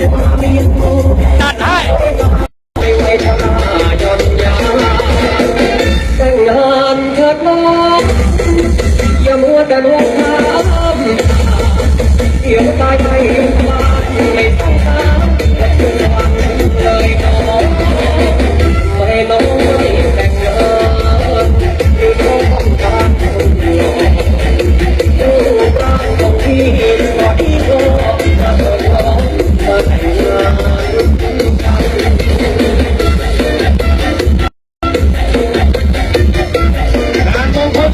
จัดให้แต่งงานเถิดน้องอย่ามัวแต่ลวงน้ำ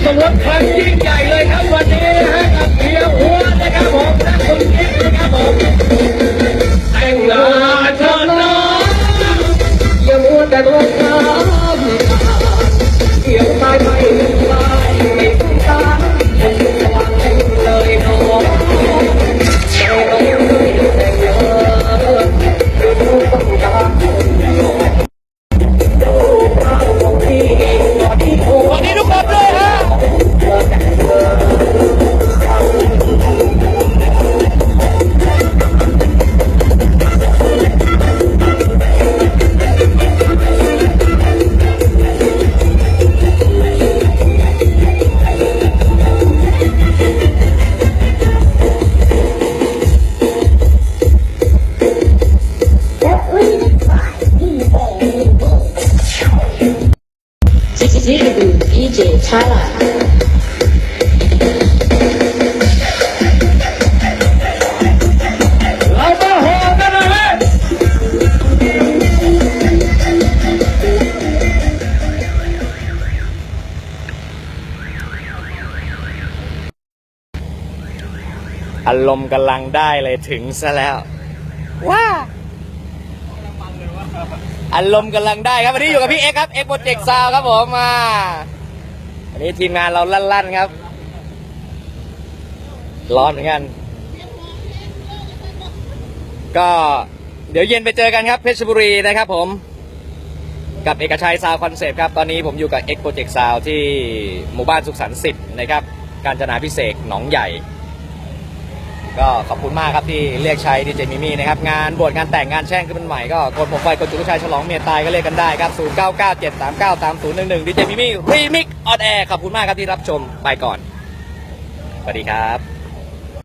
สมรสครั้งยิ่งใหญ่เลยครับวันนี้นะฮะกับเพียหัวนะครับผมและคุณกิ๊กนะครับผมแต่งงานเถิดน้องอย่ามัวแต่มอง DW DJ ชาลอารมณ์กำลังได้เลยถึงซะแล้ว ว้า อารมณ์กำลังได้ครับวันนี้อยู่กับพี่เอ็กครับเอ็กโปรเจกต์ซาวครับผมมาวันนี้ทีมงานเราลั่นๆครับ ร้อนเหมือนกัน ก็เดี๋ยวเย็นไปเจอกันครับเพชรบุรีนะครับผม กับเอกชัยซาวคอนเซปต์ครับ ตอนนี้ผมอยู่กับ X Project Sound ที่หมู่บ้านสุขสันต์สิบนะครับ การจนาพิเศษหนองใหญ่ ก็ขอบคุณมากครับที่เรียกใช้ดีเจมิมี่นะครับ งานบวชงานแต่งงานแช่งขึ้นเป็นใหม่ก็กดผมไฟกดจุลชายฉลองเมียตายก็เรียกกันได้ครับ 0 9 9 7 3 9 3 0 1 1ดีเจมิมี่รีมิกออนแอร์ขอบคุณมากครับที่รับชมไปก่อนสวัสดีครับ